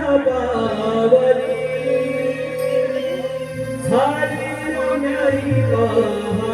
Hari Ram Hari Ram.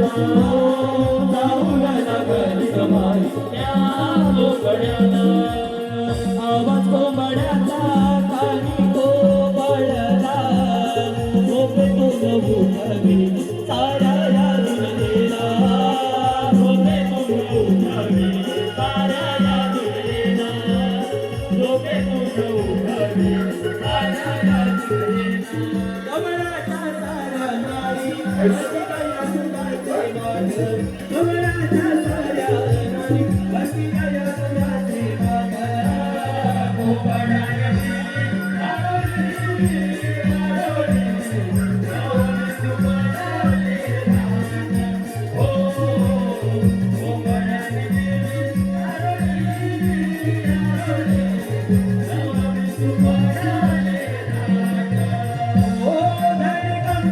लाऊ जाऊ न नगरी कमाई या गोड्याला आवाज तो मड्याचा